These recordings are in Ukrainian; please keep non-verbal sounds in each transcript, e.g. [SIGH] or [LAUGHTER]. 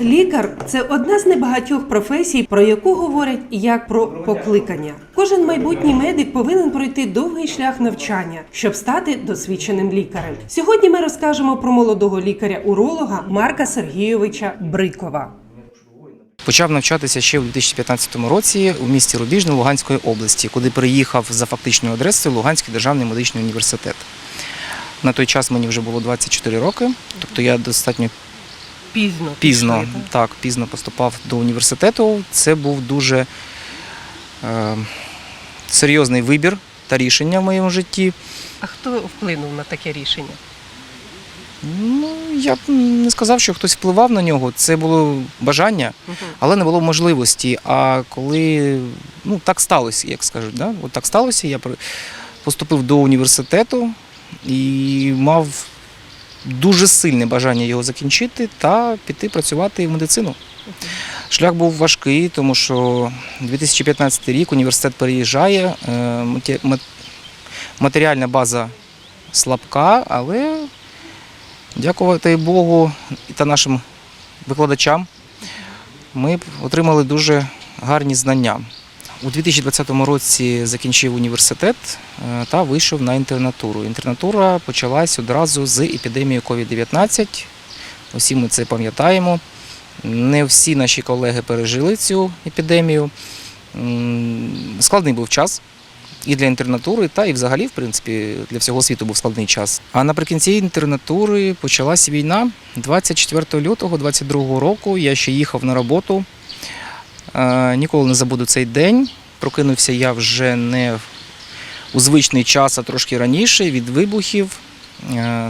Лікар це одна з небагатьох професій, про яку говорять як про покликання. Кожен майбутній медик повинен пройти довгий шлях навчання, щоб стати досвідченим лікарем. Сьогодні ми розкажемо про молодого лікаря-уролога Марка Сергійовича Брикова. Почав навчатися ще у 2015 році у місті Рубіжне Луганської області, куди приїхав за фактичною адресою Луганський державний медичний університет. На той час мені вже було 24 роки, тобто я достатньо Пізно пізно, пішли, так? так, пізно поступав до університету. Це був дуже е, серйозний вибір та рішення в моєму житті. А хто вплинув на таке рішення? Ну, я б не сказав, що хтось впливав на нього. Це було бажання, але не було можливості. А коли ну, так сталося, як скажуть, да? От так сталося, я поступив до університету і мав дуже сильне бажання його закінчити та піти працювати в медицину. Шлях був важкий, тому що 2015 рік університет переїжджає, е, мате- мат- матеріальна база слабка, але дякувати Богу та нашим викладачам ми отримали дуже гарні знання. У 2020 році закінчив університет е, та вийшов на інтернатуру. Інтернатура почалась одразу з епідемією COVID-19. Усі ми це пам'ятаємо. Не всі наші колеги пережили цю епідемію. Складний був час і для інтернатури, та і взагалі, в принципі, для всього світу був складний час. А наприкінці інтернатури почалась війна 24 лютого 22 року. Я ще їхав на роботу. Ніколи не забуду цей день. Прокинувся я вже не у звичний час, а трошки раніше від вибухів,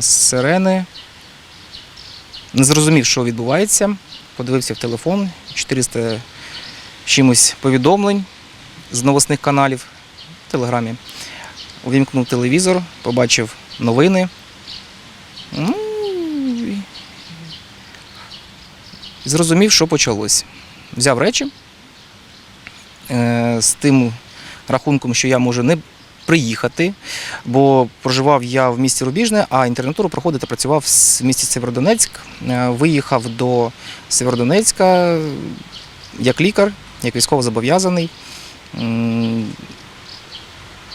сирени. Не зрозумів, що відбувається. Подивився в телефон 400 чимось повідомлень з новосних каналів в Телеграмі. Увімкнув телевізор, побачив новини. Ну, зрозумів, що почалось. Взяв речі з тим рахунком, що я можу не приїхати, бо проживав я в місті Рубіжне, а інтернатуру проходив та працював в місті Северодонецьк. Е, Виїхав до Северодонецька як лікар, як військовозобов'язаний.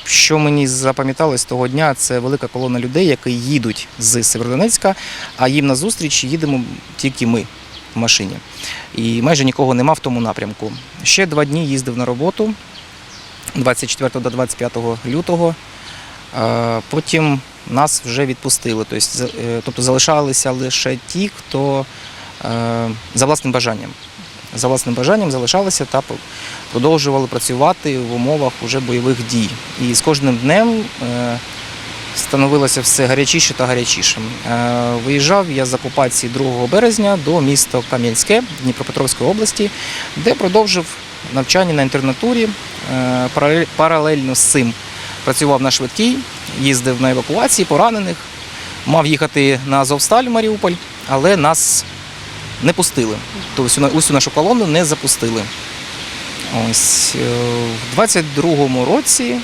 Що мені запам'яталось того дня, це велика колона людей, які їдуть з Северодонецька, а їм назустріч їдемо тільки ми в машині. І майже нікого нема в тому напрямку. Ще два дні їздив на роботу 24 до 25 лютого. Е, Потім нас вже відпустили. Тобто, е, тобто залишалися лише ті, хто е, за власним бажанням. За власним бажанням залишалися та продовжували працювати в умовах уже бойових дій. І з кожним днем становилося все гарячіше та гарячіше. Е, Виїжджав я з окупації 2 березня до міста Кам'янське Дніпропетровської області, де продовжив навчання на інтернатурі. Е, Паралельно з цим працював на швидкій, їздив на евакуації поранених, мав їхати на Азовсталь в Маріуполь, але нас не пустили. Тобто усю, усю нашу колону не запустили. Ось е, в 22-му році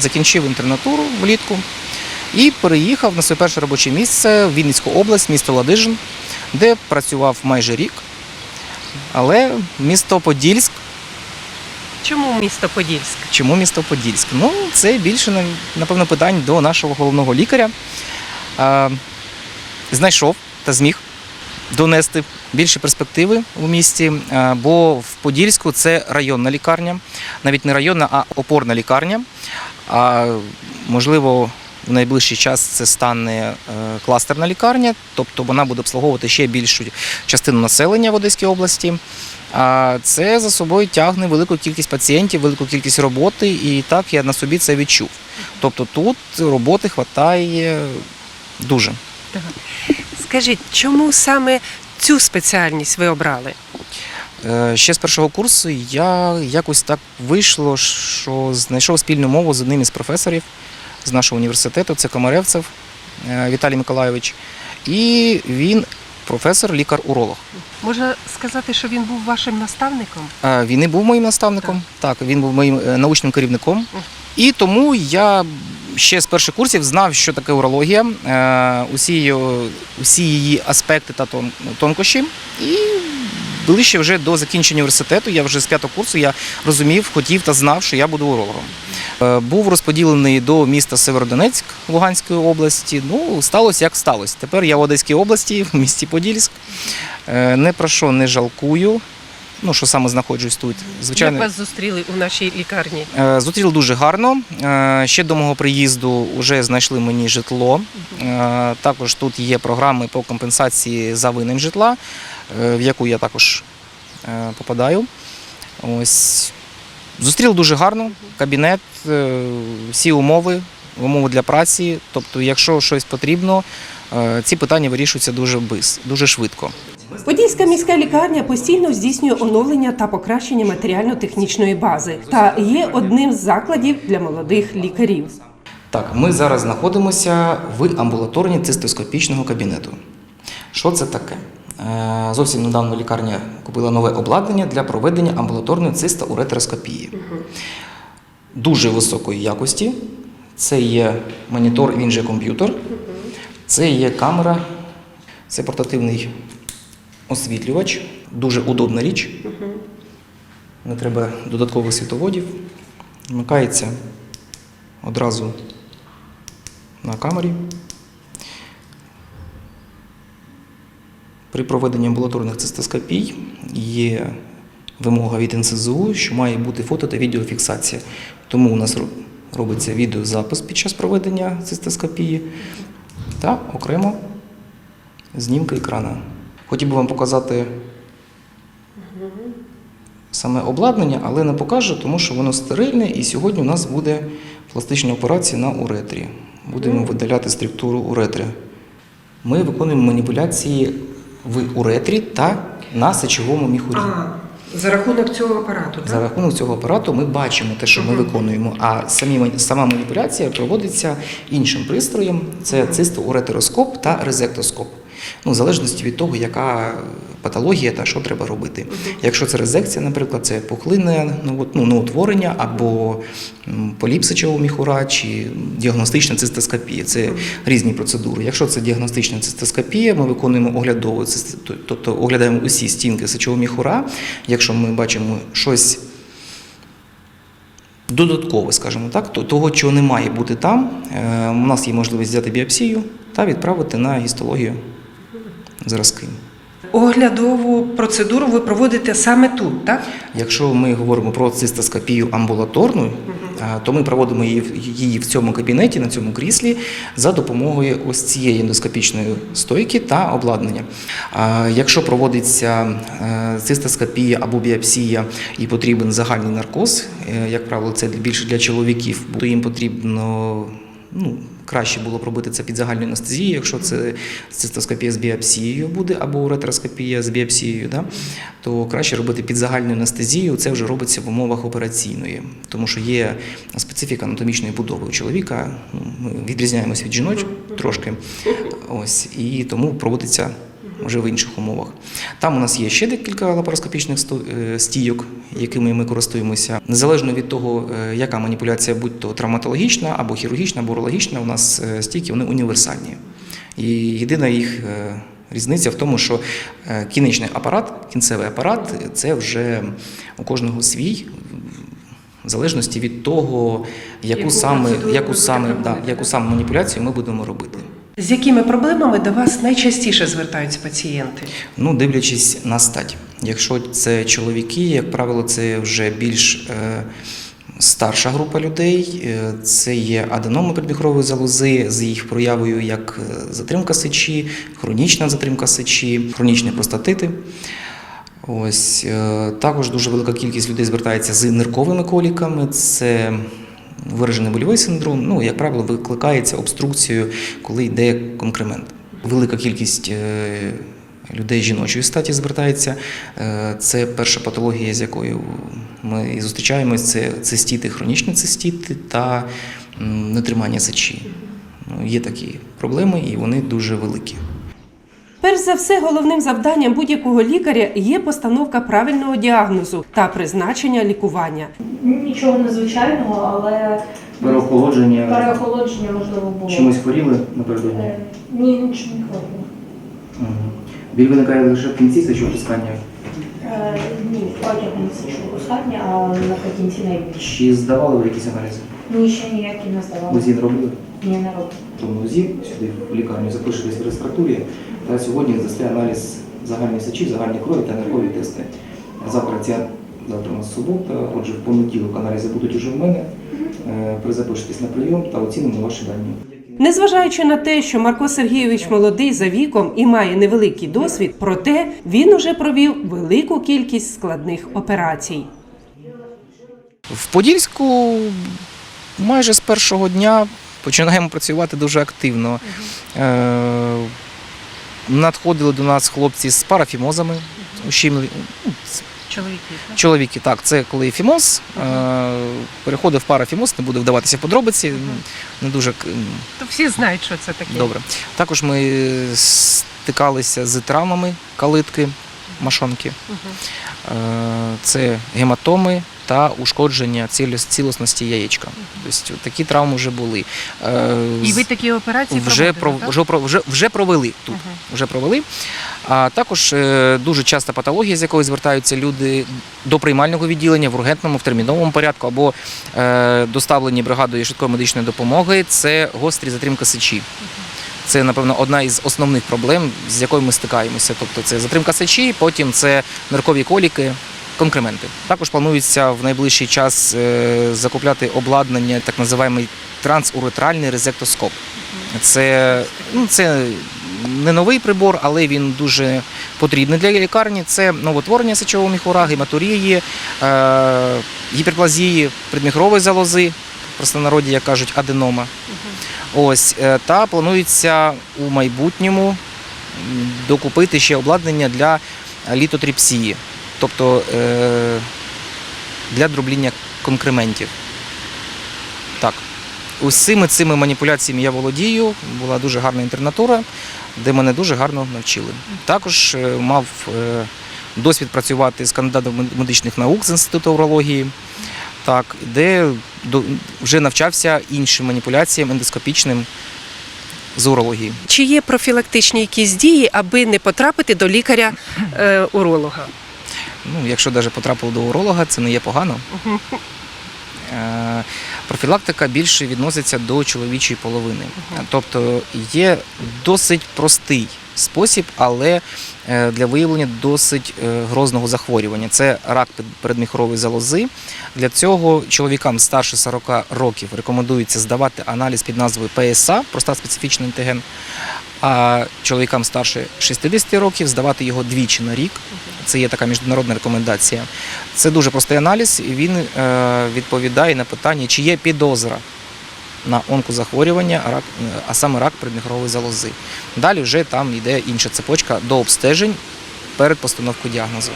закінчив інтернатуру влітку і переїхав на своє перше робоче місце в Вінницьку область, місто Ладижин, де працював майже рік. Але місто Подільськ, Чому місто Подільськ? чому місто Подільськ? Ну, це більше, напевно, питань до нашого головного лікаря. Е, Знайшов та зміг донести більше перспективи у місті, бо в Подільську це районна лікарня, навіть не районна, а опорна лікарня. А можливо, в найближчий час це стане е, кластерна лікарня, тобто вона буде обслуговувати ще більшу частину населення в Одеській області. А це за собою тягне велику кількість пацієнтів, велику кількість роботи, і так я на собі це відчув. Тобто тут роботи вистачає дуже. Скажіть, чому саме цю спеціальність ви обрали? Е, Ще з першого курсу я якось так вийшло, що знайшов спільну мову з одним із професорів з нашого університету, це Комаревцев е, Віталій Миколайович. І він професор, лікар-уролог. Можна сказати, що він був вашим наставником? Е, Він і був моїм наставником, так, він був моїм е, научним керівником. І тому я ще з перших курсів знав, що таке урологія, усі, її, усі її аспекти та тонкощі. І ближче вже до закінчення університету, я вже з п'ятого курсу я розумів, хотів та знав, що я буду урологом. Е, Був розподілений до міста Северодонецьк Луганської області. Ну, сталося як сталося. Тепер я в Одеській області, в місті Подільськ. Е, Не про що не жалкую. Ну, що саме знаходжусь тут. Звичайно, Як вас зустріли у нашій лікарні? Е, Зустріли дуже гарно. Е, Ще до мого приїзду вже знайшли мені житло. Е, Також тут є програми по компенсації за винайм житла, в яку я також попадаю. Ось. Зустріли дуже гарно. Кабінет, всі умови, умови для праці. Тобто, якщо щось потрібно, ці питання вирішуються дуже дуже швидко. Подільська міська лікарня постійно здійснює оновлення та покращення матеріально-технічної бази та є одним з закладів для молодих лікарів. Так, ми зараз знаходимося в амбулаторні цистоскопічного кабінету. Що це таке? Е, Зовсім недавно лікарня купила нове обладнання для проведення амбулаторної цистouретероскопії. Дуже високої якості. Це є монітор, він же комп'ютер. Це є камера, це портативний освітлювач. Дуже удобна річ. Не треба додаткових світоводів. Вмикається одразу на камері. При проведенні амбулаторних цистоскопій є вимога від НСЗУ, що має бути фото та відеофіксація. Тому у нас робиться відеозапис під час проведення цистоскопії та окремо знімка екрана. Хотів би вам показати саме обладнання, але не покажу, тому що воно стерильне, і сьогодні у нас буде пластична операція на уретрі. Будемо видаляти структуру уретри. Ми виконуємо маніпуляції в уретрі та на сечовому міхурі. за рахунок цього апарату, За рахунок цього апарату ми бачимо те, що ми виконуємо. А самі сама маніпуляція проводиться іншим пристроєм: це цистouретероскоп та резектоскоп. Ну, в залежності від того, яка патологія та що треба робити. Якщо це резекція, наприклад, це пухлинне ну, ну, новотворення або м, поліп сечового міхура чи діагностична цистоскопія. Це різні процедури. Якщо це діагностична цистоскопія, ми виконуємо оглядову тобто оглядаємо усі стінки сечового міхура. Якщо ми бачимо щось додаткове, скажімо так, то того, чого не має бути там, е, у нас є можливість взяти біопсію та відправити на гістологію зразки. Оглядову процедуру ви проводите саме тут, так? Якщо ми говоримо про цистоскопію амбулаторну, то ми проводимо її, в- її в цьому кабінеті, на цьому кріслі, за допомогою ось цієї ендоскопічної стойки та обладнання. Якщо проводиться е, цистоскопія або біопсія і потрібен загальний наркоз, е, як правило, це більше для чоловіків, то їм потрібно. Ну, краще було б робити це під загальною анестезією, якщо це цистоскопія з біопсією буде, або уретроскопія з біопсією, да, то краще робити під загальною анестезією. Це вже робиться в умовах операційної, тому що є специфіка анатомічної будови у чоловіка. Ну, Ми відрізняємось від жіночок [LAUGHS] трошки. Ось, і тому проводиться вже в інших умовах. Там у нас є ще декілька лапароскопічних е, стійок, якими ми користуємося. Незалежно від того, е, яка маніпуляція, будь то травматологічна або хірургічна, або урологічна, у нас е, стійки вони універсальні. І єдина їх різниця в тому, що кінечний апарат, кінцевий апарат це вже у кожного свій. В залежності від того, яку, Яку саме, яку, саме, да, яку саме маніпуляцію ми будемо робити. З якими проблемами до вас найчастіше звертаються пацієнти? Ну, дивлячись на стать. Якщо це чоловіки, як правило, це вже більш е, старша група людей. Е, Це є аденоми передміхрової залози з їх проявою як е, затримка сечі, хронічна затримка сечі, хронічні простатити. Ось також дуже велика кількість людей звертається з нирковими коліками. Це виражений больовий синдром. Ну, як правило, викликається обструкцією, коли йде конкремент. Велика кількість е, людей жіночої статі звертається. Е, Це перша патологія, з якою ми зустрічаємось. Це цистіти, хронічні цистіти та нетримання сечі. Ну, Є такі проблеми, і вони дуже великі. Перш за все, головним завданням будь-якого лікаря є постановка правильного діагнозу та призначення лікування. Нічого незвичайного, але Переохолодження. Переохолодження можливо було. Чимось хворіли напередодні? Е, Ні, нічого не хворіло. Мгм. Біль виникає лише в кінці сечовипускання. Е, Ні, протягом січного пускання, а наприкінці найбільше. Чи здавали ви якісь аналізи? Ні, ще ніякі не здавали. УЗІ не робили? Ні, не робили. Тому УЗІ сюди в лікарню запишетесь в реєстратурі. Та сьогодні здасте аналіз загальної сечі, загальної крові та нервові тести. Завтра ця завтра у нас субота, отже, в понеділок аналізи будуть уже в мене. Е, Призапишетесь на прийом та оцінимо ваші дані. Незважаючи на те, що Марко Сергійович молодий за віком і має невеликий досвід, проте він уже провів велику кількість складних операцій. В Подільську майже з першого дня починаємо працювати дуже активно. Е, Надходили до нас хлопці з парафімозами, ну, Чоловіки чоловіки. Так, це коли фімоз е, переходив в парафімоз, не буду вдаватися в подробиці, не дуже то всі знають, що це таке. добре. Також ми стикалися з травмами калитки, машонки. Е, Це гематоми та ушкодження ціліс- цілісності яєчка. Тобто такі травми вже були. Е, І ви такі операції вже, проводили, пров- так? вже, вже, провели тут. Мгм. Вже провели. А також е, дуже часта патологія, з якою звертаються люди до приймального відділення в ургентному, в терміновому порядку або е, доставлені бригадою швидкої медичної допомоги. Це гострі затримка сечі. Це, напевно, одна із основних проблем, з якою ми стикаємося. Тобто це затримка сечі, потім це ниркові коліки, конкременти. Також планується в найближчий час е, закупляти обладнання, так називаємий трансуретральний резектоскоп. Це, ну, це не новий прибор, але він дуже потрібний для лікарні. Це новотворення сечового міхура, гематурії, е, гіперплазії предміхрової залози, простонароді, як кажуть, аденома. Ось, е, та планується у майбутньому докупити ще обладнання для літотріпсії, тобто е, для дробління конкрементів. Так. Усіми цими маніпуляціями я володію. Була дуже гарна інтернатура, де мене дуже гарно навчили. Також е, мав е, досвід працювати з кандидатом медичних наук з інституту урології, так, де вже навчався іншим маніпуляціям ендоскопічним з урології. Чи є профілактичні якісь дії, аби не потрапити до лікаря-уролога? Ну, якщо навіть потрапив до уролога, це не є погано. Е, Профілактика більше відноситься до чоловічої половини. Тобто є досить простий спосіб, але е, для виявлення досить е, грозного захворювання. Це рак передміхорової залози. Для цього чоловікам старше 40 років рекомендується здавати аналіз під назвою ПСА, проста специфічний антиген. А чоловікам старше 60 років здавати його двічі на рік. Це є така міжнародна рекомендація. Це дуже простий аналіз, і він е, відповідає на питання, чи є підозра на онкозахворювання, е, а саме рак передміхорової залози. Далі вже там йде інша цепочка до обстежень перед постановкою діагнозу.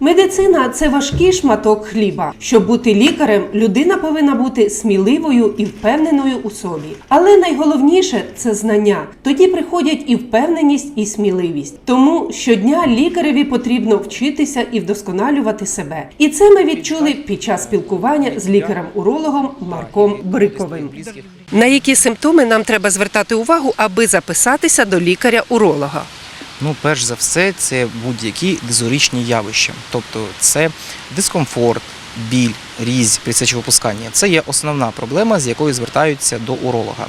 Медицина це важкий шматок хліба. Щоб бути лікарем, людина повинна бути сміливою і впевненою у собі. Але найголовніше це знання. Тоді приходять і впевненість, і сміливість. Тому щодня лікареві потрібно вчитися і вдосконалювати себе. І це ми відчули під час спілкування з лікарем-урологом Марком Бриковим. На які симптоми нам треба звертати увагу, аби записатися до лікаря-уролога? Ну, перш за все, це будь-які дизорічні явища. Тобто це дискомфорт, біль, різь при сечовипусканні. Це є основна проблема, з якою звертаються до уролога.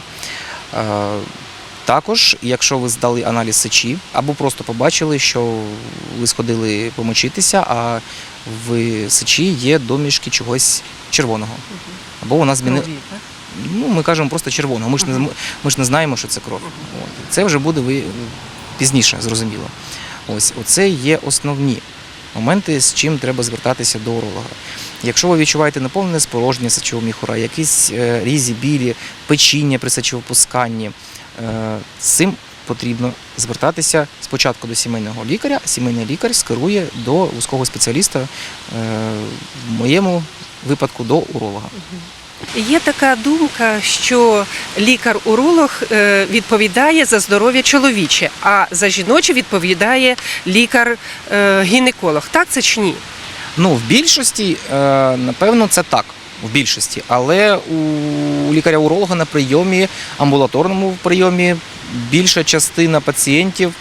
Е, Також, якщо ви здали аналіз сечі, або просто побачили, що ви сходили помочитися, а в сечі є домішки чогось червоного. Або вона змінила. Ну, ми кажемо просто червоного. Ми ж не, ми ж не знаємо, що це кров. Це вже буде ви пізніше, зрозуміло. Ось оце є основні моменти, з чим треба звертатися до уролога. Якщо ви відчуваєте наповнене спорожнення сечового міхура, якісь е, різі, білі, печіння при сечовипусканні, е, цим потрібно звертатися спочатку до сімейного лікаря, а сімейний лікар скерує до вузького спеціаліста, е, в моєму випадку до уролога. Є така думка, що лікар-уролог е, відповідає за здоров'я чоловіче, а за жіноче відповідає лікар-гінеколог. Так це чи ні? Ну, в більшості, е, напевно, це так. в більшості. Але у лікаря-уролога на прийомі, амбулаторному прийомі, більша частина пацієнтів,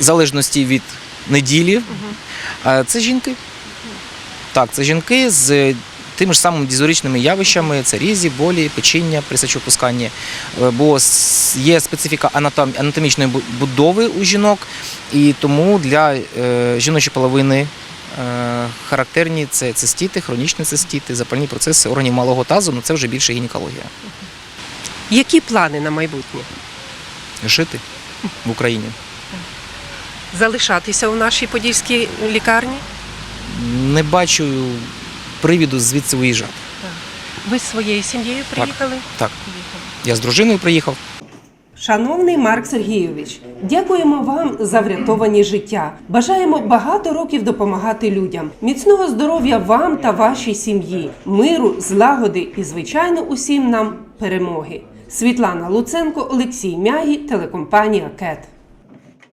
в залежності від неділі, е, це жінки. Так, це жінки з тими ж самими дізоричними явищами, це різі, болі, печіння при. Е, Бо є специфіка анатомічної будови у жінок, і тому для е, жіночої половини е, характерні це цистіти, хронічні цистіти, запальні процеси органів малого тазу, ну це вже більше гінекологія. Які плани на майбутнє? Жити в Україні. Залишатися у нашій подільській лікарні? Не бачу привіду звідси виїжджати. Ви з своєю сім'єю приїхали? Так, я з дружиною приїхав. Шановний Марк Сергійович, дякуємо вам за врятовані життя. Бажаємо багато років допомагати людям, міцного здоров'я вам та вашій сім'ї, миру, злагоди і, звичайно, усім нам перемоги. Світлана Луценко, Олексій Мягі, телекомпанія КЕТ.